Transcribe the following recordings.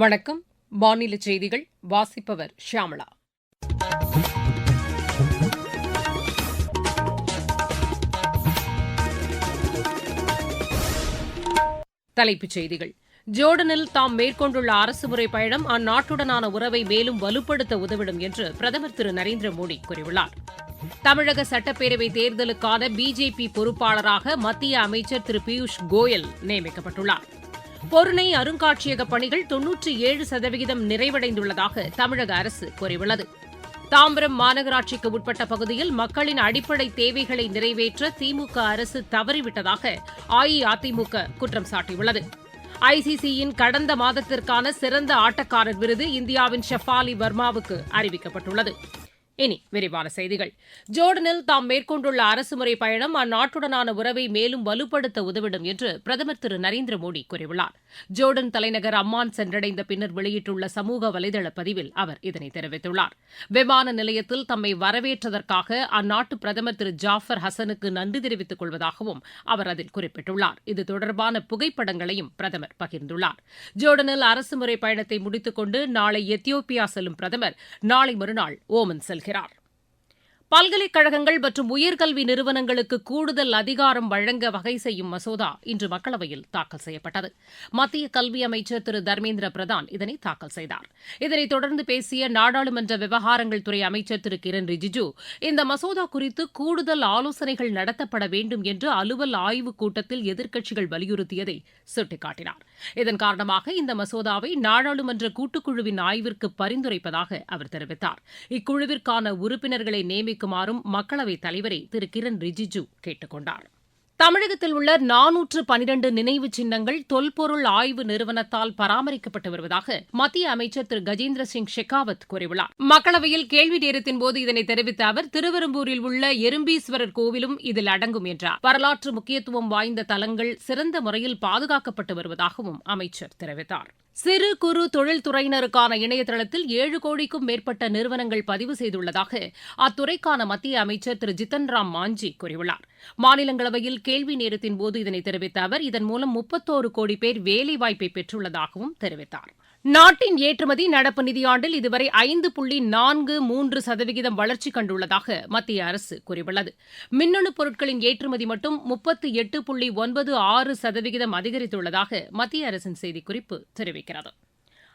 வணக்கம். மாநில செய்திகள் வாசிப்பவர் ஷியாமளா தலைப்புச் செய்திகள். ஜோர்டனில் தாம் மேற்கொண்டுள்ள அரசுமுறை பயணம் அந்நாட்டுடனான உறவை மேலும் வலுப்படுத்த உதவிடும் என்று பிரதமர் திரு நரேந்திர மோடி கூறியுள்ளார். தமிழக சட்டப்பேரவை தேர்தலுக்கான பிஜேபி பொறுப்பாளராக மத்திய அமைச்சர் திரு பியூஷ் கோயல் நியமிக்கப்பட்டுள்ளார். பொருணை அருங்காட்சியக பணிகள் தொன்னூற்றி ஏழு சதவிகிதம் நிறைவடைந்துள்ளதாக தமிழக அரசு கூறியுள்ளது. தாம்பரம் மாநகராட்சிக்கு உட்பட்ட பகுதியில் மக்களின் அடிப்படை தேவைகளை நிறைவேற்ற திமுக அரசு தவறிவிட்டதாக அஇஅதிமுக குற்றம் சாட்டியுள்ளது. ஐசிசியின் கடந்த மாதத்திற்கான சிறந்த ஆட்டக்காரர் விருது இந்தியாவின் ஷெஃபாலி வர்மாவுக்கு அறிவிக்கப்பட்டுள்ளது. இனி விரிவான செய்திகள். ஜோர்டனில் தாம் மேற்கொண்டுள்ள அரசுமுறை பயணம் அந்நாட்டுடனான உறவை மேலும் வலுப்படுத்த உதவிடும் என்று பிரதமர் திரு நரேந்திர மோடி கூறியுள்ளார். ஜோர்டன் தலைநகர் அம்மான் சென்றடைந்த பின்னர் வெளியிட்டுள்ள சமூக வலைதள பதிவில் அவர் இதனை தெரிவித்துள்ளார். விமான நிலையத்தில் தம்மை வரவேற்றதற்காக அந்நாட்டு பிரதமர் திரு ஜாஃபர் ஹசனுக்கு நன்றி தெரிவித்துக் கொள்வதாகவும் அவர் அதில் குறிப்பிட்டுள்ளார். இது தொடர்பான புகைப்படங்களையும் பிரதமர் பகிர்ந்துள்ளார். ஜோர்டனில் அரசுமுறை பயணத்தை முடித்துக் கொண்டு நாளை எத்தியோப்பியா செல்லும் பிரதமர். நாளை மறுநாள் ஓமன் செல்கிறார். வருகிறார் பல்கலைக்கழகங்கள் மற்றும் உயர்கல்வி நிறுவனங்களுக்கு கூடுதல் அதிகாரம் வழங்க வகை செய்யும் மசோதா இன்று மக்களவையில் தாக்கல் செய்யப்பட்டது. மத்திய கல்வி அமைச்சர் திரு தர்மேந்திர பிரதான் இதனை தாக்கல் செய்தார். இதனைத் தொடர்ந்து பேசிய நாடாளுமன்ற விவகாரங்கள் துறை அமைச்சர் திரு கிரண் ரிஜிஜு இந்த மசோதா குறித்து கூடுதல் ஆலோசனைகள் நடத்தப்பட வேண்டும் என்று அலுவல் ஆய்வுக் கூட்டத்தில் எதிர்க்கட்சிகள் வலியுறுத்தியதை சுட்டிக்காட்டினார். இதன் காரணமாக இந்த மசோதாவை நாடாளுமன்ற கூட்டுக்குழுவின் ஆய்விற்கு பரிந்துரைப்பதாக அவர் தெரிவித்தார். இக்குழுவிற்கான உறுப்பினர்களை நியமிக்குமாறும் மக்களவைத் தலைவரை திரு. கிரண் ரிஜிஜு கேட்டுக் கொண்டாா் தமிழகத்தில் உள்ள நானூற்று பனிரண்டு நினைவு சின்னங்கள் தொல்பொருள் ஆய்வு நிறுவனத்தால் பராமரிக்கப்பட்டு வருவதாக மத்திய அமைச்சர் திரு கஜேந்திர சிங் ஷெகாவத் கூறியுள்ளார். மக்களவையில் கேள்வி நேரத்தின் போது இதனை தெரிவித்த அவர் திருவெரும்பூரில் உள்ள எறும்பீஸ்வரர் கோவிலும் இதில் அடங்கும் என்றார். வரலாற்று முக்கியத்துவம் வாய்ந்த தலங்கள் சிறந்த முறையில் பாதுகாக்கப்பட்டு வருவதாகவும் அமைச்சர் தெரிவித்தார். சிறு குறு தொழில்துறையினருக்கான இணையதளத்தில் ஏழு கோடிக்கும் மேற்பட்ட நிறுவனங்கள் பதிவு செய்துள்ளதாக அத்துறைக்கான மத்திய அமைச்சர் திரு. ஜித்தன் ராம் மாஞ்சி கூறியுள்ளார். மாநிலங்களவையில் கேள்வி நேரத்தின் போது இதனை தெரிவித்த அவர் இதன் மூலம் முப்பத்தோரு கோடி பேர் வேலைவாய்ப்பை பெற்றுள்ளதாகவும் தெரிவித்தார். நாட்டின் ஏற்றுமதி நடப்பு நிதியாண்டில் இதுவரை ஐந்து புள்ளி நான்கு மூன்று சதவிகிதம் வளர்ச்சி கண்டுள்ளதாக மத்திய அரசு கூறியுள்ளது. மின்னணு பொருட்களின் ஏற்றுமதி மட்டும் முப்பத்து எட்டு புள்ளி ஒன்பது ஆறு சதவிகிதம் அதிகரித்துள்ளதாக மத்திய அரசின் செய்திக்குறிப்பு தெரிவிக்கிறது.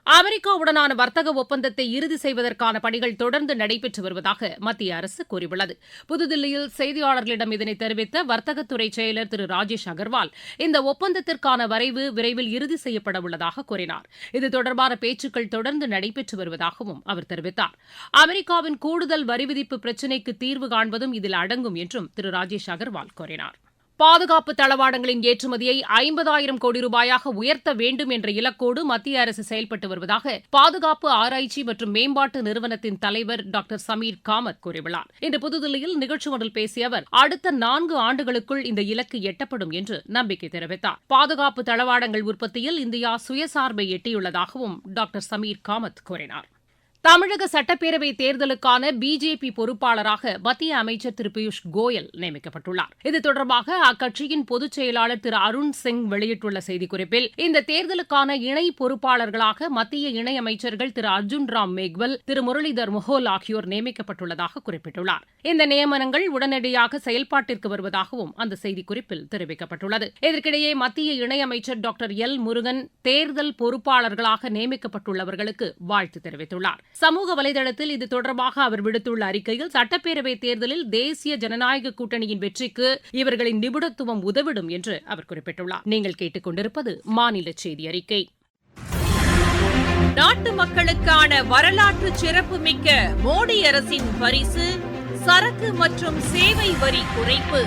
அமெரிக்காவுடனான வர்த்தக ஒப்பந்தத்தை இறுதி செய்வதற்கான பணிகள் தொடர்ந்து நடைபெற்று வருவதாக மத்திய அரசு கூறியுள்ளது. புதுதில்லியில் செய்தியாளர்களிடம் இதனை தெரிவித்த வர்த்தகத்துறை செயலர் திரு ராஜேஷ் அகர்வால் இந்த ஒப்பந்தத்திற்கான வரைவு விரைவில் இறுதி செய்யப்பட உள்ளதாக கூறினார். இது தொடர்பான பேச்சுக்கள் தொடர்ந்து நடைபெற்று வருவதாகவும் அவர் தெரிவித்தார். அமெரிக்காவின் கூடுதல் வரி விதிப்பு பிரச்சினைக்கு தீர்வு காண்பதும் இதில் அடங்கும் என்றும் திரு ராஜேஷ் அகர்வால் கூறினார். பாதுகாப்பு தளவாடங்களின் ஏற்றுமதியை ஐம்பதாயிரம் கோடி ரூபாயாக உயர்த்த வேண்டும் என்ற இலக்கோடு மத்திய அரசு செயல்பட்டு வருவதாக பாதுகாப்பு ஆராய்ச்சி மற்றும் மேம்பாட்டு நிறுவனத்தின் தலைவர் டாக்டர் சமீர் காமத் கூறியுள்ளார். இன்று புதுதில்லியில் நிகழ்ச்சி ஒன்றில் பேசிய அவர் அடுத்த நான்கு ஆண்டுகளுக்குள் இந்த இலக்கு எட்டப்படும் என்று நம்பிக்கை தெரிவித்தார். பாதுகாப்பு தளவாடங்கள் உற்பத்தியில் இந்தியா சுயசார்பை எட்டியுள்ளதாகவும் டாக்டர் சமீர் காமத் கூறினார். தமிழக சட்டப்பேரவை தேர்தலுக்கான பிஜேபி பொறுப்பாளராக மத்திய அமைச்சர் திரு பியூஷ் கோயல் நியமிக்கப்பட்டுள்ளார். இது தொடர்பாக அக்கட்சியின் பொதுச் செயலாளர் திரு அருண் சிங் வெளியிட்டுள்ள செய்திக்குறிப்பில் இந்த தேர்தலுக்கான இணை பொறுப்பாளர்களாக மத்திய இணையமைச்சர்கள் திரு அர்ஜுன் ராம் மேக்வல் திரு முரளிதர் மொஹோல் ஆகியோர் நியமிக்கப்பட்டுள்ளதாக குறிப்பிட்டுள்ளார். இந்த நியமனங்கள் உடனடியாக செயல்பாட்டிற்கு வருவதாகவும் அந்த செய்திக்குறிப்பில் தெரிவிக்கப்பட்டுள்ளது. இதற்கிடையே மத்திய இணையமைச்சர் டாக்டர் எல் முருகன் தேர்தல் பொறுப்பாளர்களாக நியமிக்கப்பட்டுள்ளவர்களுக்கு வாழ்த்து தெரிவித்துள்ளார். சமூக வலைதளத்தில் இது தொடர்பாக அவர் விடுத்துள்ள அறிக்கையில் சட்டப்பேரவைத் தேர்தலில் தேசிய ஜனநாயக கூட்டணியின் வெற்றிக்கு இவர்களின் நிபுணத்துவம் உதவிடும் என்று அவர் குறிப்பிட்டுள்ளார். நீங்கள் கேட்டுக்கொண்டிருப்பது மாநில செய்தி அறிக்கை. நாட்டு மக்களுக்கான வரலாற்று சிறப்புமிக்க மோடி அரசின் பரிசு சரக்கு மற்றும் சேவை வரி குறைப்பு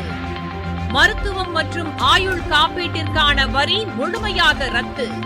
மருத்துவம் மற்றும் ஆயுள் காப்பீட்டிற்கான வரி முழுமையாக ரத்து.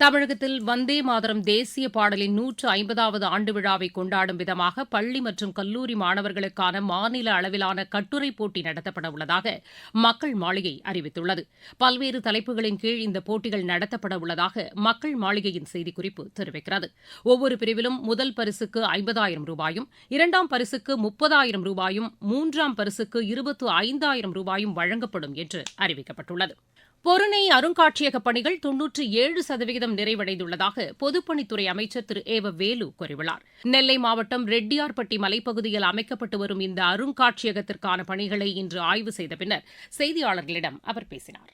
தமிழகத்தில் வந்தே மாதரம் தேசிய பாடலின் நூற்று ஐம்பதாவது ஆண்டு விழாவை கொண்டாடும் விதமாக பள்ளி மற்றும் கல்லூரி மாணவர்களுக்கான மாநில அளவிலான கட்டுரை போட்டி நடத்தப்பட உள்ளதாக மக்கள் மாளிகை அறிவித்துள்ளது. பல்வேறு தலைப்புகளின் கீழ் இந்த போட்டிகள் நடத்தப்பட உள்ளதாக மக்கள் மாளிகையின் செய்திக்குறிப்பு தெரிவிக்கிறது. ஒவ்வொரு பிரிவிலும் முதல் பரிசுக்கு ஐம்பதாயிரம் ரூபாயும் இரண்டாம் பரிசுக்கு முப்பதாயிரம் ரூபாயும் மூன்றாம் பரிசுக்கு இருபத்து ஐந்தாயிரம் ரூபாயும் வழங்கப்படும் என்று அறிவிக்கப்பட்டுள்ளது. பொருணை அருங்காட்சியக பணிகள் தொன்னூற்றி ஏழு சதவிகிதம் நிறைவடைந்துள்ளதாக பொதுப்பணித்துறை அமைச்சர் திரு ஏ வேலு கூறியுள்ளார். நெல்லை மாவட்டம் ரெட்டியார்பட்டி மலைப்பகுதியில் அமைக்கப்பட்டு வரும் இந்த அருங்காட்சியகத்திற்கான பணிகளை இன்று ஆய்வு செய்த பின்னர் செய்தியாளர்களிடம் அவர் பேசினார்.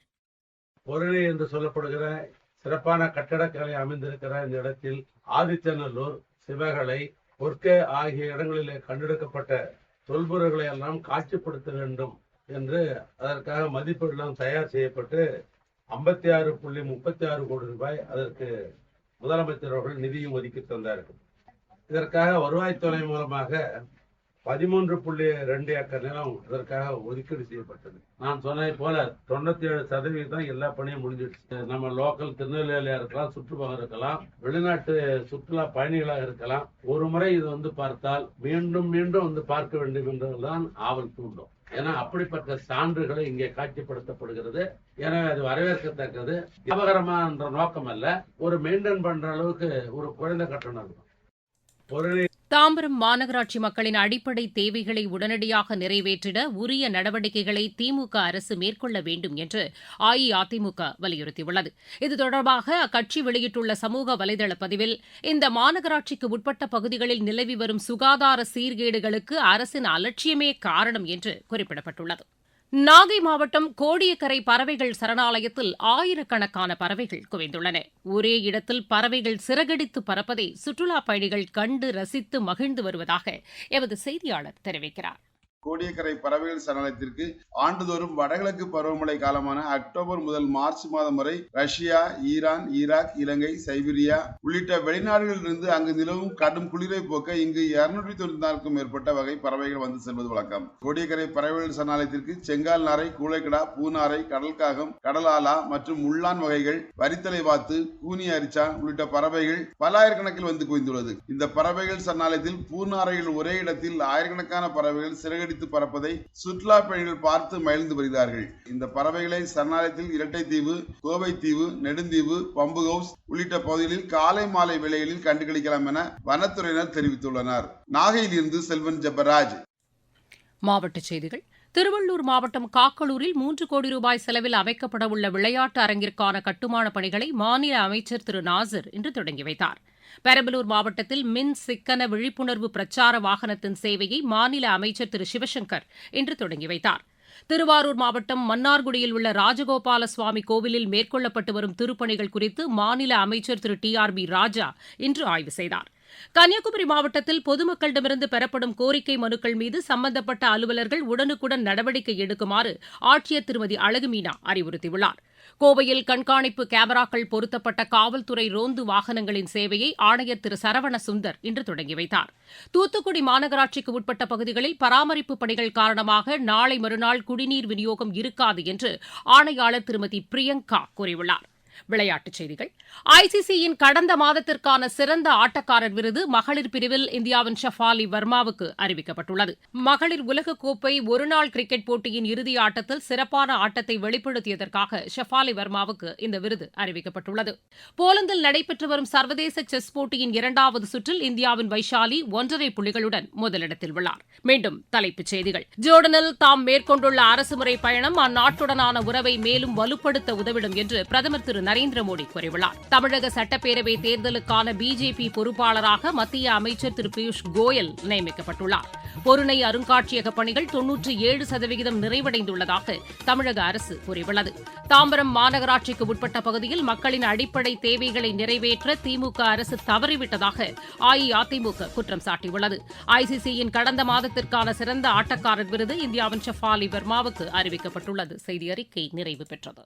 பொருணை என்று சொல்லப்படுகிற சிறப்பான கட்டடக்கலை அமைந்திருக்கிற இந்த இடத்தில் ஆதித்தநல்லூர் சிவகலை பொற்கே ஆகிய இடங்களிலே கண்டெடுக்கப்பட்ட தொல்பொருள்களை எல்லாம் காட்சிப்படுத்த வேண்டும். என்று அதற்காக மதிப்பீடுலாம் தயார் செய்யப்பட்டு ஐம்பத்தி ஆறு புள்ளி முப்பத்தி ஆறு கோடி ரூபாய் அதற்கு முதலமைச்சர் அவர்கள் நிதியும் ஒதுக்கி தந்தார்கள். இதற்காக வருவாய்த்துறை மூலமாக பதிமூன்று புள்ளி ரெண்டு ஏக்கர் நிலம் இதற்காக ஒதுக்கீடு செய்யப்பட்டது. நான் சொன்னதை போல தொண்ணூத்தி ஏழு சதவீதம் எல்லா பணியும் முடிஞ்சிடுச்சு. நம்ம லோக்கல் திருநெல்வேலியா இருக்கலாம் சுற்றுப்பகம் இருக்கலாம் வெளிநாட்டு சுற்றுலா பயணிகளாக இருக்கலாம். ஒரு முறை இது வந்து பார்த்தால் மீண்டும் மீண்டும் வந்து பார்க்க வேண்டும் என்றுதான் ஆவல் தூண்டும். ஏன்னா அப்படிப்பட்ட சான்றுகளை இங்கே காட்சிப்படுத்தப்படுகிறது. எனவே அது வரவேற்கத்தக்கது. லாபகரமா என்ற நோக்கம் அல்ல ஒரு மெயின்டைன் பண்ற அளவுக்கு ஒரு குறைந்த கட்டணம். இருக்கும் பொருளை தாம்பரம் மாநகராட்சி மக்களின் அடிப்படை தேவைகளை உடனடியாக நிறைவேற்றிட உரிய நடவடிக்கைகளை திமுக அரசு மேற்கொள்ள வேண்டும் என்று அஇஅதிமுக வலியுறுத்தியுள்ளது. இது தொடர்பாக அக்கட்சி வெளியிட்டுள்ள சமூக வலைதள பதிவில் இந்த மாநகராட்சிக்கு உட்பட்ட பகுதிகளில் நிலவி வரும் சுகாதார சீர்கேடுகளுக்கு அரசின் அலட்சியமே காரணம் என்று குறிப்பிடப்பட்டுள்ளது. நாகை மாவட்டம் கோடியக்கரை பறவைகள் சரணாலயத்தில் ஆயிரக்கணக்கான பறவைகள் குவிந்துள்ளன. ஒரே இடத்தில் பறவைகள் சிறகடித்து பறப்பதை சுற்றுலாப் பயணிகள் கண்டு ரசித்து மகிழ்ந்து வருவதாக எமது செய்தியாளர் தெரிவிக்கிறார். கோடியக்கரை பறவைகள் சரணாலயத்திற்கு ஆண்டுதோறும் வடகிழக்கு பருவமழை காலமான அக்டோபர் முதல் மார்ச் மாதம் வரை Russia Iran Iraq Ilangai Siberia உள்ளிட்ட வெளிநாடுகளிலிருந்து அங்கு நிலவும் கடும் குளிரை போக்க இங்கு இருநூற்றி தொண்ணூத்தி நான்கும் மேற்பட்ட வகை பறவைகள் வந்து செல்வது வழக்கம். கோடியக்கரை பறவைகள் சரணாலயத்திற்கு செங்கால் நாரை கூளைக்கடா பூநாரை கடல்காகம் கடலாலா மற்றும் உள்ளான் வகைகள் வரித்தலை வாத்து கூனி அரிச்சான் உள்ளிட்ட பறவைகள் பல்லாயிரக்கணக்கில் வந்து குவிந்துள்ளது. இந்த பறவைகள் சரணாலயத்தில் பூநாரையில் ஒரே இடத்தில் ஆயிரக்கணக்கான பறவைகள் சிறகடி அடித்து பறப்பதை சுற்றுலா பயணிகள் பார்த்து மகிழ்ந்து வருகிறார்கள். இந்த பறவைகளை சரணாலயத்தில் இரட்டை தீவு கோவை தீவு நெடுந்தீவு பம்பு ஹவுஸ் உள்ளிட்ட பகுதிகளில் காலை மாலை வேளைகளில் கண்டுகளிக்கலாம் என வனத்துறையினர் தெரிவித்துள்ளனர். நாகையில் இருந்து செல்வன் ஜெபராஜ். மாவட்ட செய்திகள். திருவள்ளூர் மாவட்டம் காக்களூரில் மூன்று கோடி ரூபாய் செலவில் அமைக்கப்படவுள்ள விளையாட்டு அரங்கிற்கான கட்டுமான பணிகளை மாநில அமைச்சர் திரு நாசர் இன்று தொடங்கி வைத்தாா் பெரம்பலூர் மாவட்டத்தில் மின் சிக்கன விழிப்புணர்வு பிரச்சார வாகனத்தின் சேவையை மாநில அமைச்சர் திரு சிவசங்கர் இன்று தொடங்கி வைத்தார். திருவாரூர் மாவட்டம் மன்னார்குடியில் உள்ள ராஜகோபால சுவாமி கோவிலில் மேற்கொள்ளப்பட்டு வரும் திருப்பணிகள் குறித்து மாநில அமைச்சர் Thiru T R B Raja இன்று ஆய்வு செய்தார். கன்னியாகுமரி மாவட்டத்தில் பொதுமக்களிடமிருந்து பெறப்படும் கோரிக்கை மனுக்கள் மீது சம்பந்தப்பட்ட அலுவலர்கள் உடனுக்குடன் நடவடிக்கை எடுக்குமாறு ஆட்சியர் திருமதி அழகுமீனா அறிவுறுத்தியுள்ளார். கோவையில் கண்காணிப்பு கேமராக்கள் பொருத்தப்பட்ட காவல்துறை ரோந்து வாகனங்களின் சேவையை ஆணையர் திரு சரவண சுந்தர் இன்று தொடங்கி வைத்தார். தூத்துக்குடி மாநகராட்சிக்கு உட்பட்ட பகுதிகளில் பராமரிப்பு பணிகள் காரணமாக நாளை மறுநாள் குடிநீர் விநியோகம் இருக்காது என்று ஆணையாளர் திருமதி பிரியங்கா கூறியுள்ளார். விளையாட்டுச் செய்திகள். ஐசிசியின் கடந்த மாதத்திற்கான சிறந்த ஆட்டக்காரர் விருது மகளிர் பிரிவில் இந்தியாவின் ஷஃபாலி வர்மாவுக்கு அறிவிக்கப்பட்டுள்ளது. மகளிர் உலகக்கோப்பை ஒருநாள் கிரிக்கெட் போட்டியின் இறுதி ஆட்டத்தில் சிறப்பான ஆட்டத்தை வெளிப்படுத்தியதற்காக ஷஃபாலி வர்மாவுக்கு இந்த விருது அறிவிக்கப்பட்டுள்ளது. போலந்தில் நடைபெற்று வரும் சர்வதேச செஸ் போட்டியின் இரண்டாவது சுற்றில் இந்தியாவின் வைஷாலி ஒன்றரை புள்ளிகளுடன் முதலிடத்தில் உள்ளார். மீண்டும் தலைப்புச் செய்திகள். ஜோர்டனில் தாம் மேற்கொண்டுள்ள அரசுமுறை பயணம் அந்நாட்டுடனான உறவை மேலும் வலுப்படுத்த உதவிடும் என்று பிரதமர் திரு நரேந்திர மோடி கூறியுள்ளார். தமிழக சட்டப்பேரவை தேர்தலுக்கான பிஜேபி பொறுப்பாளராக மத்திய அமைச்சர் திரு பியூஷ் கோயல் நியமிக்கப்பட்டுள்ளார். பொருணை அருங்காட்சியக பணிகள் தொன்னூற்றி ஏழு சதவிகிதம் நிறைவடைந்துள்ளதாக தமிழக அரசு கூறியுள்ளது. தாம்பரம் மாநகராட்சிக்கு உட்பட்ட பகுதியில் மக்களின் அடிப்படை தேவைகளை நிறைவேற்ற திமுக அரசு தவறிவிட்டதாக அஇஅதிமுக குற்றம் சாட்டியுள்ளது. ஐசிசியின் கடந்த மாதத்திற்கான சிறந்த ஆட்டக்காரர் விருது இந்தியாவின் ஷஃபாலி வர்மாவுக்கு அறிவிக்கப்பட்டுள்ளது. செய்தி அறிக்கை நிறைவு பெற்றது.